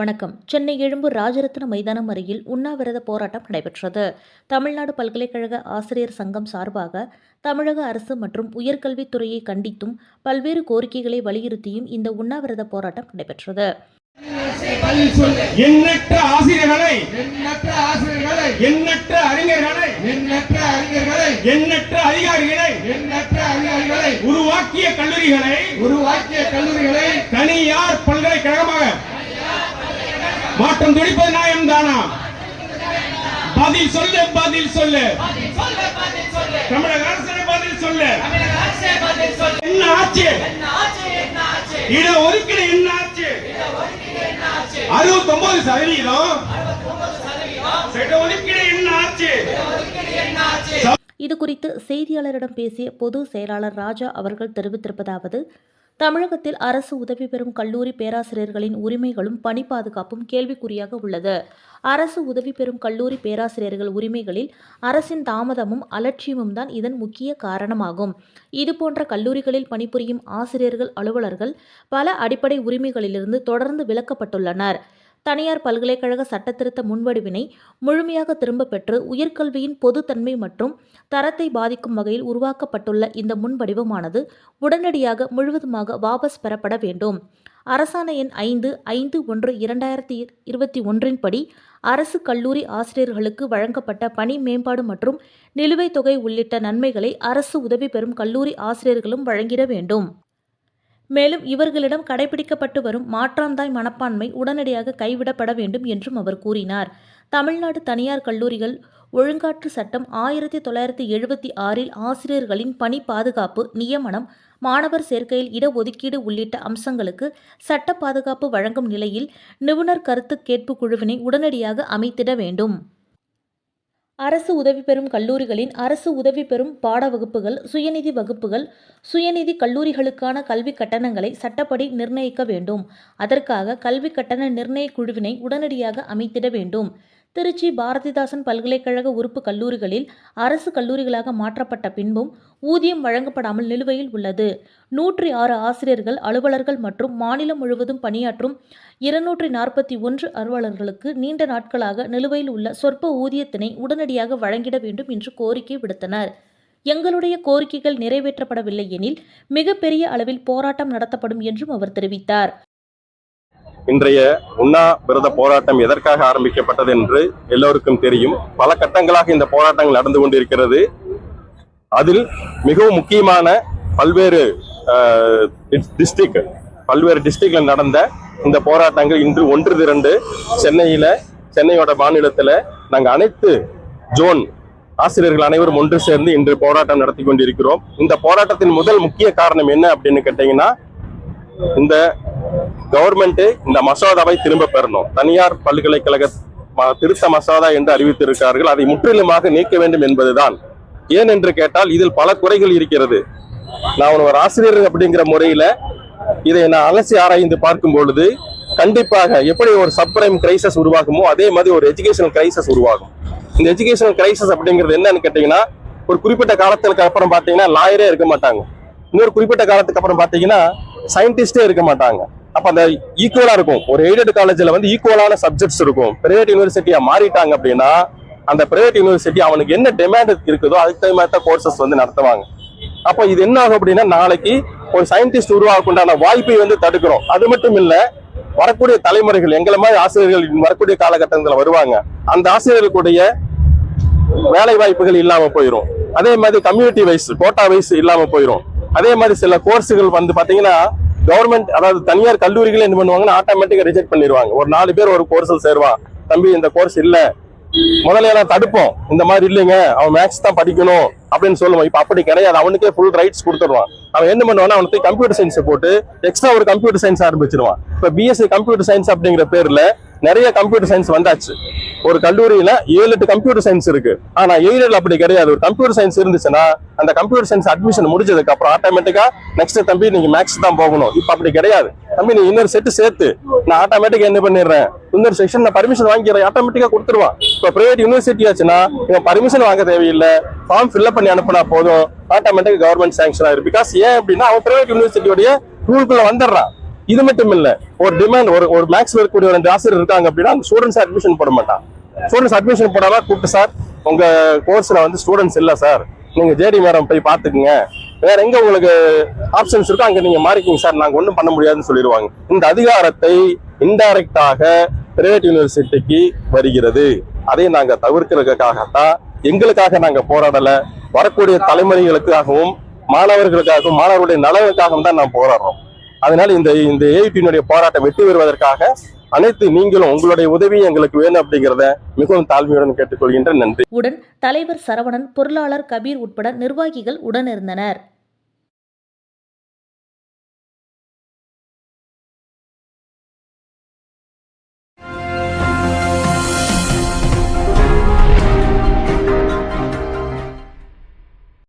வணக்கம். சென்னை எழும்பூர் ராஜரத்ன மைதானம் அருகில் உண்ணாவிரத போராட்டம் நடைபெற்றது. தமிழ்நாடு பல்கலைக்கழக ஆசிரியர் சங்கம் சார்பாக தமிழக அரசு மற்றும் உயர்கல்வித்துறையை கண்டித்தும் பல்வேறு கோரிக்கைகளை வலியுறுத்தியும் இந்த உண்ணாவிரத போராட்டம் நடைபெற்றது. பதில் சொல்லு எண்ணற்ற ஆசிரியர்களை எண்ணற்ற ஆசிரியர்களை எண்ணற்ற அறிஞர்களை எண்ணற்ற அறிஞர்களை எண்ணற்ற அதிகாரிகளை எண்ணற்ற அதிகாரிகளை உருவாக்கிய கல்லூரிகளை உருவாக்கிய கல்லூரிகளை தனியார் பல்கலைக்கழகமாக மாற்றம் துடிப்பது நியாயம் தானா? பதில் சொல்லு பதில் சொல்லு. தமிழக அரசு பதில் சொல்லு. என்ன ஆச்சு? இட ஒதுக்கீடு என்ன ஆச்சு? அறுபத்தி ஒன்பது சதவீதம். இட ஒதுக்கீடு என்ன ஆச்சு? இது குறித்து செய்தியாளரிடம் பேசிய பொது செயலாளர் ராஜா அவர்கள் தெரிவித்திருப்பதாவது தமிழகத்தில் அரசு உதவி பெறும் கல்லூரி பேராசிரியர்களின் உரிமைகளும் பணி பாதுகாப்பும் கேள்விக்குறியாக உள்ளது. அரசு உதவி பெறும் கல்லூரி பேராசிரியர்கள் உரிமைகளில் அரசின் தாமதமும் அலட்சியமும் தான் இதன் முக்கிய காரணமாகும். இதுபோன்ற கல்லூரிகளில் பணிபுரியும் ஆசிரியர்கள் அலுவலர்கள் பல அடிப்படை உரிமைகளிலிருந்து தொடர்ந்து விலக்கப்பட்டுள்ளனர். தனியார் பல்கலைக்கழக சட்டத்திருத்த முன்வடிவினை முழுமையாக திரும்பப் பெற்று உயர்கல்வியின் பொதுத்தன்மை மற்றும் தரத்தை பாதிக்கும் வகையில் உருவாக்கப்பட்டுள்ள இந்த முன்வடிவமானது உடனடியாக முழுவதுமாக வாபஸ் பெறப்பட வேண்டும். அரசாணை எண் ஐந்து ஐந்து ஒன்று இரண்டாயிரத்தி இருபத்தி ஒன்றின் படி அரசு கல்லூரி ஆசிரியர்களுக்கு வழங்கப்பட்ட பணி மேம்பாடு மற்றும் நிலுவைத் தொகை உள்ளிட்ட நன்மைகளை அரசு உதவி பெறும் கல்லூரி ஆசிரியர்களும் வழங்கிட வேண்டும். மேலும் இவர்களிடம் கடைபிடிக்கப்பட்டு வரும் மாற்றாந்தாய் மனப்பான்மை உடனடியாக கைவிடப்பட வேண்டும் என்றும் அவர் கூறினார். தமிழ்நாடு தனியார் கல்லூரிகள் ஒழுங்காற்று சட்டம் ஆயிரத்தி தொள்ளாயிரத்தி எழுபத்தி ஆறில் ஆசிரியர்களின் பணி பாதுகாப்பு நியமனம் மாணவர் சேர்க்கையில் இடஒதுக்கீடு உள்ளிட்ட அம்சங்களுக்கு சட்ட பாதுகாப்பு வழங்கும் நிலையில் நிபுணர் கருத்து கேட்பு குழுவினை உடனடியாக அமைத்திட வேண்டும். அரசு உதவி பெறும் கல்லூரிகளின் அரசு உதவி பெறும் பாட வகுப்புகள் சுயநிதி வகுப்புகள் சுயநிதி கல்லூரிகளுக்கான கல்வி கட்டணங்களை சட்டப்படி நிர்ணயிக்க வேண்டும். அதற்காக கல்வி கட்டண நிர்ணய குழுவினை உடனடியாக அமைத்திட வேண்டும். திருச்சி பாரதிதாசன் பல்கலைக்கழக உறுப்பு கல்லூரிகளில் அரசு கல்லூரிகளாக மாற்றப்பட்ட பின்பும் ஊதியம் வழங்கப்படாமல் நிலுவையில் உள்ளது. நூற்றி ஆறு ஆசிரியர்கள் அலுவலர்கள் மற்றும் மாநிலம் முழுவதும் பணியாற்றும் இருநூற்றி நாற்பத்தி ஒன்று அலுவலர்களுக்கு நீண்ட நாட்களாக நிலுவையில் உள்ள சொற்ப ஊதியத்தினை உடனடியாக வழங்கிட வேண்டும் என்று கோரிக்கை விடுத்தனர். எங்களுடைய கோரிக்கைகள் நிறைவேற்றப்படவில்லை எனில் மிகப்பெரிய அளவில் போராட்டம் நடத்தப்படும் என்றும் அவர் தெரிவித்தார். இன்றைய உண்ணாவிரத போராட்டம் எதற்காக ஆரம்பிக்கப்பட்டது என்று எல்லோருக்கும் தெரியும். பல கட்டங்களாக இந்த போராட்டங்கள் நடந்து கொண்டிருக்கிறது. அதில் மிகவும் முக்கியமான பல்வேறு டிஸ்ட்ரிக்ட் பல்வேறு டிஸ்ட்ரிக்ட்ல நடந்த இந்த போராட்டங்கள் இன்று ஒன்று திரண்டு சென்னையில சென்னையோட மாநிலத்தில் நாங்கள் அனைத்து ஜோன் ஆசிரியர்கள் அனைவரும் ஒன்று சேர்ந்து இன்று போராட்டம் நடத்தி கொண்டிருக்கிறோம். இந்த போராட்டத்தின் முதல் முக்கிய காரணம் என்ன அப்படின்னு கேட்டீங்கன்னா இந்த கவர்மெண்ட்டு இந்த மசோதாவை திரும்ப பெறணும். தனியார் பல்கலைக்கழக ம- திருத்த மசோதா என்று அறிவித்திருக்கிறார்கள். அதை முற்றிலுமாக நீக்க வேண்டும் என்பதுதான். ஏன் என்று கேட்டால் இதில் பல குறைகள் இருக்கிறது. நான் ஒரு ஆசிரியர் அப்படிங்கிற முறையில இதை நான் அலசி ஆராய்ந்து பார்க்கும் பொழுது கண்டிப்பாக எப்படி ஒரு சப்ரைம் கிரைசஸ் உருவாகுமோ அதே மாதிரி ஒரு எஜுகேஷனல் கிரைசஸ் உருவாகும். இந்த எஜுகேஷனல் கிரைசஸ் அப்படிங்கிறது என்னன்னு கேட்டீங்கன்னா ஒரு குறிப்பிட்ட காலத்துக்கு அப்புறம் பார்த்தீங்கன்னா லாயரே இருக்க மாட்டாங்க. இன்னொரு குறிப்பிட்ட காலத்துக்கு அப்புறம் பார்த்தீங்கன்னா சயின்டிஸ்டே இருக்க மாட்டாங்க. அப்ப அந்த ஈக்குவலா இருக்கும். ஒரு எய்டட் காலேஜ்ல வந்து ஈக்குவலான சப்ஜெக்ட்ஸ் இருக்கும். பிரைவேட் யூனிவர்சிட்டியா மாறிட்டாங்க அப்படின்னா அந்த பிரைவேட் யூனிவர்சிட்டி அவனுக்கு என்ன டிமாண்ட் இருக்குதோ அதுக்கு தகுந்த மாதிரி தான் கோர்சஸ் வந்து நடத்துவாங்க. அப்போ இது என்ன ஆகும் அப்படின்னா நாளைக்கு ஒரு சயின்டிஸ்ட் உருவாக்குண்டான வாய்ப்பை வந்து தடுக்கிறோம். அது மட்டும் இல்ல வரக்கூடிய தலைமுறைகள் எங்களை மாதிரி ஆசிரியர்கள் வரக்கூடிய காலகட்டத்தில் வருவாங்க. அந்த ஆசிரியர்களுடைய வேலை வாய்ப்புகள் இல்லாம போயிடும் அதே மாதிரி கம்யூனிட்டி வைஸ் கோட்டா வைஸ் இல்லாம போயிடும் அதே மாதிரி சில கோர்ஸுகள் வந்து பாத்தீங்கன்னா கவர்மெண்ட் அதாவது தனியார் கல்லூரிகளே என்ன பண்ணுவாங்கன்னா ஆட்டோமேட்டிக்கா ரிஜெக்ட் பண்ணிடுவாங்க ஒரு நாலு பேர் ஒரு கோர்ஸில் சேருவான். தம்பி இந்த கோர்ஸ் இல்ல. முதல்ல எல்லாம் தடுப்போம். இந்த மாதிரி இல்லைங்க. அவன் மேக்ஸ் தான் படிக்கணும் அப்படின்னு சொல்லுவான். இப்போ அப்படி கிடையாது. அவனுக்கே ஃபுல் ரைட்ஸ் கொடுத்துருவான். அவன் என்ன பண்ணுவான்னா அவனுக்கு கம்ப்யூட்டர் சயின்ஸை போட்டு எக்ஸ்ட்ரா ஒரு கம்ப்யூட்டர் சயின்ஸ் ஆரம்பிச்சிருவான். இப்போ பிஎஸ்சி கம்ப்யூட்டர் சயின்ஸ் அப்படிங்கிற பேர்ல நிறைய கம்ப்யூட்டர் சயின்ஸ் வந்தாச்சு. ஒரு கல்லூரியில ஏழு எட்டு கம்ப்யூட்டர் சயின்ஸ் இருக்கு. ஆனா எய்டட்ல அப்படி கிடையாது. ஒரு கம்ப்யூட்டர் சயின்ஸ் இருந்துச்சுன்னா அந்த கம்ப்யூட்டர் சயின்ஸ் அட்மிஷன் முடிஞ்சதுக்கு அப்புறம் ஆட்டோமேட்டிக்கா நெக்ஸ்ட் தம்பி நீங்க மேக்ஸ் தான் போகணும். இப்ப அப்படி கிடையாது. தம்பி நீ இன்னொரு செட்டு சேர்த்து நான் ஆட்டோமேட்டிக்கா என்ன பண்ணிடுறேன்? இன்னொரு செக்ஷன் நான் பர்மிஷன் வாங்கிடுறேன். ஆட்டோமேட்டிக்கா கொடுத்துருவான். இப்ப பிரைவேட் யூனிவர்சிட்டி ஆச்சுன்னா இவன் பர்மிஷன் வாங்க தேவையில்லை. ஃபார்ம் ஃபில்அப் பண்ணி அனுப்பினா போதும். ஆட்டோமேட்டிக் கவர்மெண்ட் சாங்ஷன் ஆயிரு பிகாஸ் ஏன் அப்படின்னா அவன் பிரைவேட் யூனிவர்சிட்டியோடைய ரூல்குள்ள வந்துடுறான். இது மட்டும் இல்ல ஒரு டிமாண்ட் ஒரு ஒரு மேக்ஸ்ல இருக்கக்கூடிய ரெண்டு ஆசிரியர் இருக்காங்க அப்படின்னா அந்த ஸ்டூடெண்ட்ஸ் அட்மிஷன் போட மாட்டான் ஸ்டூடெண்ட்ஸ் அட்மிஷன் போடாம கூப்பிட்டு சார் உங்க கோர்ஸ்ல வந்து ஸ்டூடெண்ட்ஸ் இல்ல சார் நீங்க ஜேடி மேடம் போய் பாத்துக்குங்க வேற எங்க உங்களுக்கு ஆப்ஷன்ஸ் இருக்கோ அங்க நீங்க மாறிக்கிங்க சார் நாங்க ஒண்ணும் பண்ண முடியாதுன்னு சொல்லிடுவாங்க. இந்த அதிகாரத்தை இன்டைரக்டாக பிரைவேட் யூனிவர்சிட்டிக்கு வருகிறது. அதை நாங்க தவிர்க்கிறதுக்காகத்தான் எங்களுக்காக நாங்க போராடல. வரக்கூடிய தலைமுறைகளுக்காகவும் மாணவர்களுக்காகவும் மாணவர்களுடைய நலனுக்காகவும் தான் நாம் போராடுறோம். அதனால இந்த இந்த ஏஐடியினுடைய போராட்டம் வெற்றி பெறுவதற்காக அனைத்து நீங்களும் உங்களுடைய உதவி எங்களுக்கு வேணும் அப்படிங்கிறத மிகவும் தாழ்மையுடன் கேட்டுக்கொள்கின்ற நன்றி. உடன் தலைவர் சரவணன் பொருளாளர் கபீர் உட்பட நிர்வாகிகள் உடனிருந்தனர்.